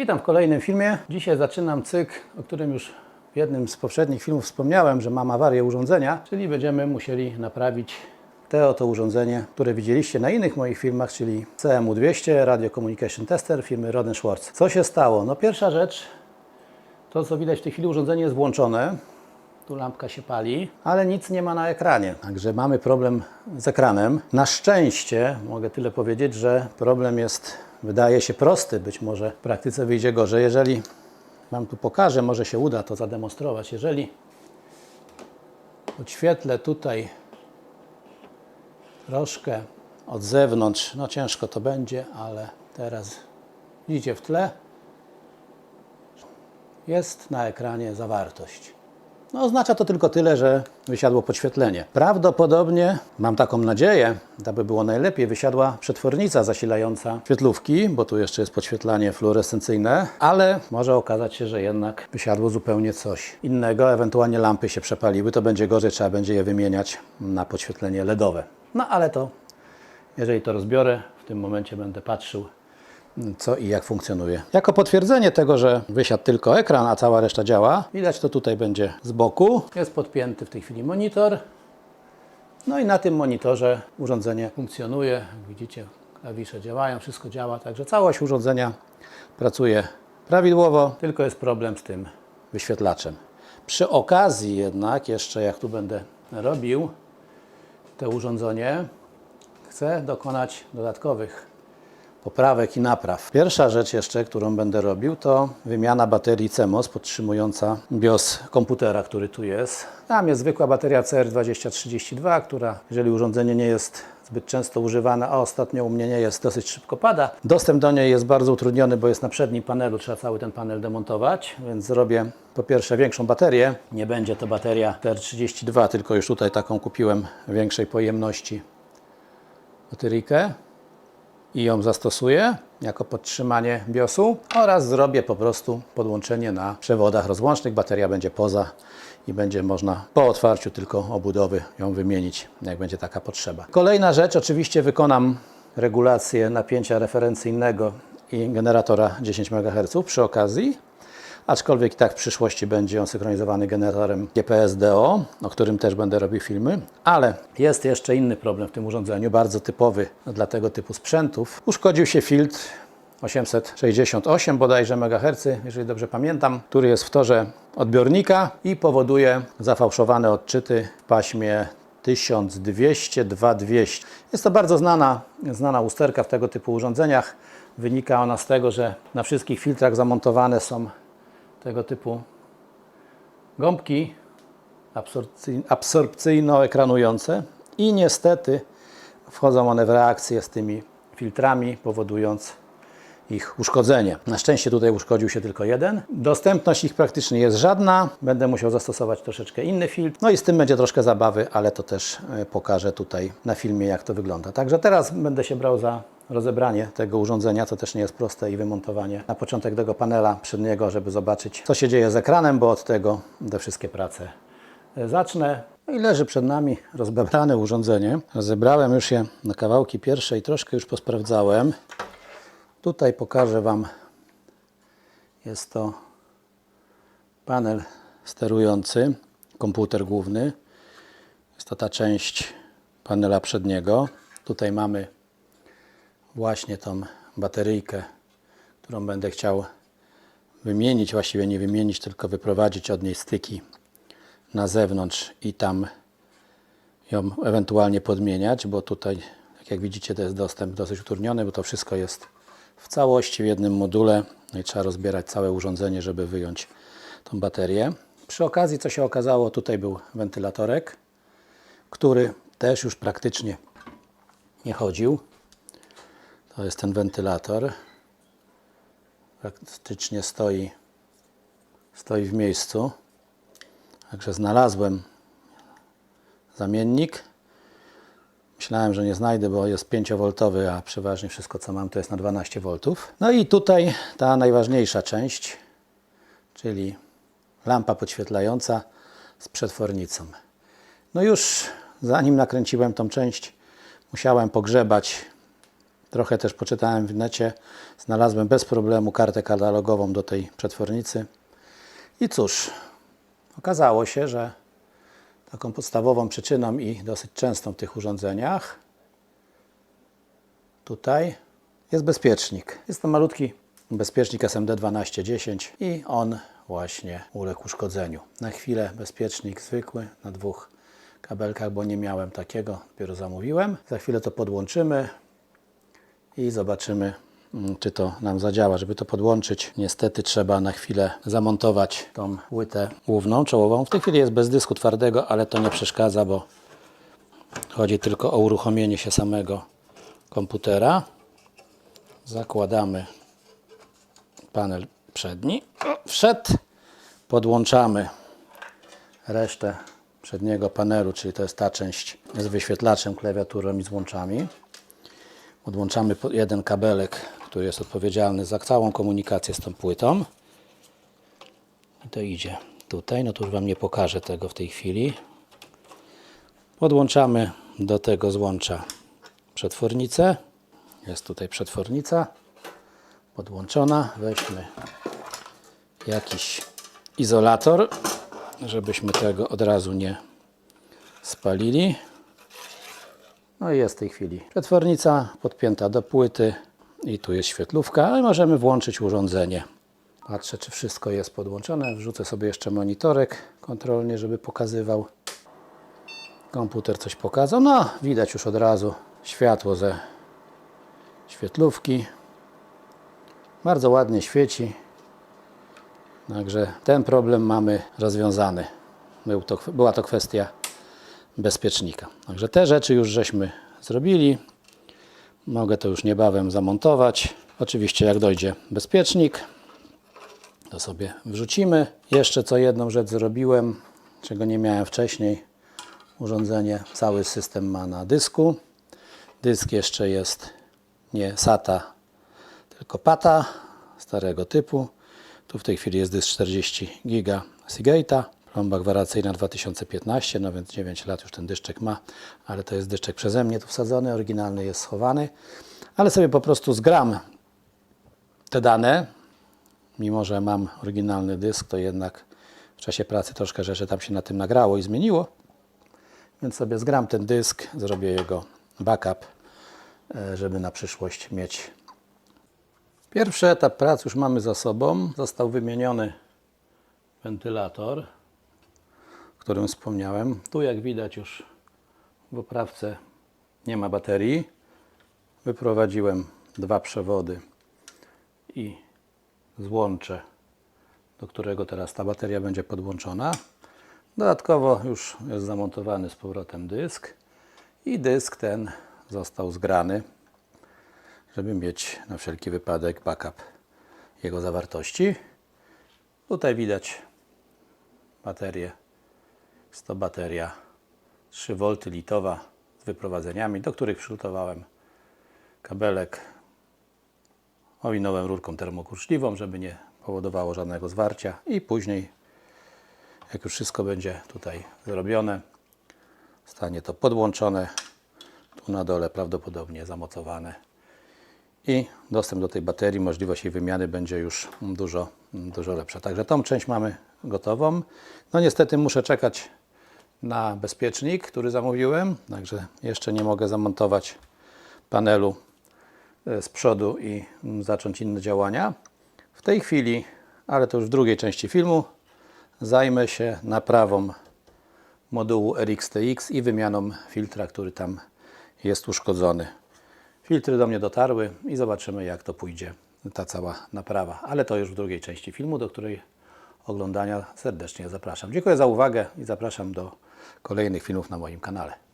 Witam w kolejnym filmie. Dzisiaj zaczynam cykl, o którym już w jednym z poprzednich filmów wspomniałem, że mam awarię urządzenia, czyli będziemy musieli naprawić te oto urządzenie, które widzieliście na innych moich filmach, czyli CMU200 Radio Communication Tester firmy Roden Schwartz. Co się stało? No pierwsza rzecz, to co widać w tej chwili urządzenie jest włączone. Tu lampka się pali, ale nic nie ma na ekranie. Także mamy problem z ekranem. Na szczęście mogę tyle powiedzieć, że problem jest, wydaje się prosty. Być może w praktyce wyjdzie gorzej. Jeżeli Wam tu pokażę, może się uda to zademonstrować. Jeżeli podświetlę tutaj troszkę od zewnątrz, no ciężko to będzie, ale teraz widzicie w tle, jest na ekranie zawartość. No, oznacza to tylko tyle, że wysiadło podświetlenie. Prawdopodobnie, mam taką nadzieję, aby było najlepiej, wysiadła przetwornica zasilająca świetlówki, bo tu jeszcze jest podświetlanie fluorescencyjne, ale może okazać się, że jednak wysiadło zupełnie coś innego, ewentualnie lampy się przepaliły, to będzie gorzej, trzeba będzie je wymieniać na podświetlenie LEDowe. No ale to, jeżeli to rozbiorę, w tym momencie będę patrzył, co i jak funkcjonuje. Jako potwierdzenie tego, że wysiadł tylko ekran, a cała reszta działa, widać to tutaj będzie z boku. Jest podpięty w tej chwili monitor. No i na tym monitorze urządzenie funkcjonuje. Jak widzicie, klawisze działają, wszystko działa, także całość urządzenia pracuje prawidłowo, tylko jest problem z tym wyświetlaczem. Przy okazji jednak, jeszcze jak tu będę robił to urządzenie, chcę dokonać dodatkowych poprawek i napraw. Pierwsza rzecz jeszcze, którą będę robił, to wymiana baterii CMOS podtrzymująca BIOS komputera, który tu jest. Tam jest zwykła bateria CR2032, która, jeżeli urządzenie nie jest zbyt często używane, a ostatnio u mnie nie jest, dosyć szybko pada. Dostęp do niej jest bardzo utrudniony, bo jest na przednim panelu, trzeba cały ten panel demontować, więc zrobię po pierwsze większą baterię. Nie będzie to bateria CR32, tylko już tutaj taką kupiłem większej pojemności bateryjkę i ją zastosuję jako podtrzymanie BIOSu oraz zrobię po prostu podłączenie na przewodach rozłącznych. Bateria będzie poza i będzie można po otwarciu tylko obudowy ją wymienić, jak będzie taka potrzeba. Kolejna rzecz, oczywiście wykonam regulację napięcia referencyjnego i generatora 10 MHz przy okazji. Aczkolwiek i tak w przyszłości będzie on synchronizowany generatorem GPS-DO, o którym też będę robił filmy. Ale jest jeszcze inny problem w tym urządzeniu, bardzo typowy dla tego typu sprzętów. Uszkodził się filtr 868 bodajże MHz, jeżeli dobrze pamiętam, który jest w torze odbiornika i powoduje zafałszowane odczyty w paśmie 1200-2200. Jest to bardzo znana, znana usterka w tego typu urządzeniach. Wynika ona z tego, że na wszystkich filtrach zamontowane są tego typu gąbki absorpcy- absorpcyjno-ekranujące i niestety wchodzą one w reakcję z tymi filtrami, powodując ich uszkodzenie. Na szczęście tutaj uszkodził się tylko jeden. Dostępność ich praktycznie jest żadna. Będę musiał zastosować troszeczkę inny filtr. No i z tym będzie troszkę zabawy, ale to też e, pokażę tutaj na filmie, jak to wygląda. Także teraz będę się brał za rozebranie tego urządzenia, to też nie jest proste i wymontowanie na początek tego panela przedniego, żeby zobaczyć, co się dzieje z ekranem, bo od tego te wszystkie prace e, zacznę. No i leży przed nami rozbrane urządzenie. Rozebrałem już je na kawałki pierwsze i troszkę już posprawdzałem. Tutaj pokażę Wam, jest to panel sterujący, komputer główny. Jest to ta część panela przedniego. Tutaj mamy właśnie tą bateryjkę, którą będę chciał wymienić, właściwie nie wymienić, tylko wyprowadzić od niej styki na zewnątrz i tam ją ewentualnie podmieniać, bo tutaj, tak jak widzicie, to jest dostęp dosyć utrudniony, bo to wszystko jest w całości w jednym module no i trzeba rozbierać całe urządzenie, żeby wyjąć tą baterię. Przy okazji, co się okazało, tutaj był wentylatorek, który też już praktycznie nie chodził. To jest ten wentylator. Praktycznie stoi, stoi w miejscu. Także znalazłem zamiennik. Myślałem, że nie znajdę, bo jest 5V, a przeważnie wszystko, co mam, to jest na 12V. No i tutaj ta najważniejsza część, czyli lampa podświetlająca z przetwornicą. No już zanim nakręciłem tą część, musiałem pogrzebać Trochę też poczytałem w necie, znalazłem bez problemu kartę katalogową do tej przetwornicy. I cóż, okazało się, że taką podstawową przyczyną i dosyć częstą w tych urządzeniach tutaj jest bezpiecznik. Jest to malutki bezpiecznik SMD 1210 i on właśnie uległ uszkodzeniu. Na chwilę bezpiecznik zwykły na dwóch kabelkach, bo nie miałem takiego, dopiero zamówiłem. Za chwilę to podłączymy i zobaczymy, mm, czy to nam zadziała. Żeby to podłączyć, niestety trzeba na chwilę zamontować tą płytę główną, czołową. W tej chwili jest bez dysku twardego, ale to nie przeszkadza, bo chodzi tylko o uruchomienie się samego komputera. Zakładamy panel przedni. Wszedł. Podłączamy resztę przedniego panelu, czyli to jest ta część z wyświetlaczem, klawiaturą i z łączami. Podłączamy po- jeden kabelek, który jest odpowiedzialny za całą komunikację z tą płytą. I to idzie tutaj. No to już Wam nie pokażę tego w tej chwili. Podłączamy do tego złącza przetwornicę. Jest tutaj przetwornica podłączona. Weźmy jakiś izolator, żebyśmy tego od razu nie spalili. No i jest w tej chwili przetwornica podpięta do płyty i tu jest świetlówka, ale możemy włączyć urządzenie. Patrzę, czy wszystko jest podłączone. Wrzucę sobie jeszcze monitorek kontrolnie, żeby pokazywał. Komputer coś pokazał. No, widać już od razu światło ze świetlówki. Bardzo ładnie świeci. Także ten problem mamy rozwiązany. Był to, była to kwestia bezpiecznika. Także te rzeczy już żeśmy zrobili. Mogę to już niebawem zamontować. Oczywiście jak dojdzie bezpiecznik, to sobie wrzucimy. Jeszcze co jedną rzecz zrobiłem, czego nie miałem wcześniej. Urządzenie, cały system ma na dysku. Dysk jeszcze jest nie SATA, tylko PATA starego typu. Tu w tej chwili jest dysk 40 giga Seagate'a. Plomba gwarancyjna 2015, no więc 9 lat już ten dyszczek ma, ale to jest dyszczek przeze mnie tu wsadzony, oryginalny jest schowany. Ale sobie po prostu zgram te dane, mimo że mam oryginalny dysk, to jednak w czasie pracy troszkę rzeczy tam się na tym nagrało i zmieniło. Więc sobie zgram ten dysk, zrobię jego backup, e, żeby na przyszłość mieć. Pierwszy etap prac już mamy za sobą. Został wymieniony wentylator, którym wspomniałem. Tu jak widać już w oprawce nie ma baterii. Wyprowadziłem dwa przewody i złącze, do którego teraz ta bateria będzie podłączona. Dodatkowo już jest zamontowany z powrotem dysk i dysk ten został zgrany, żeby mieć na wszelki wypadek backup jego zawartości. Tutaj widać baterię. Jest to bateria 3V litowa z wyprowadzeniami, do których przygotowałem kabelek owinąłem rurką termokurczliwą, żeby nie powodowało żadnego zwarcia i później jak już wszystko będzie tutaj zrobione stanie to podłączone tu na dole prawdopodobnie zamocowane i dostęp do tej baterii, możliwość jej wymiany będzie już dużo, dużo lepsza. Także tą część mamy gotową. No niestety muszę czekać na bezpiecznik, który zamówiłem, także jeszcze nie mogę zamontować panelu e, z przodu i mm, zacząć inne działania. W tej chwili, ale to już w drugiej części filmu, zajmę się naprawą modułu RXTX i wymianą filtra, który tam jest uszkodzony. Filtry do mnie dotarły i zobaczymy jak to pójdzie, ta cała naprawa. Ale to już w drugiej części filmu, do której oglądania serdecznie zapraszam. Dziękuję za uwagę i zapraszam do kolejnych filmów na moim kanale.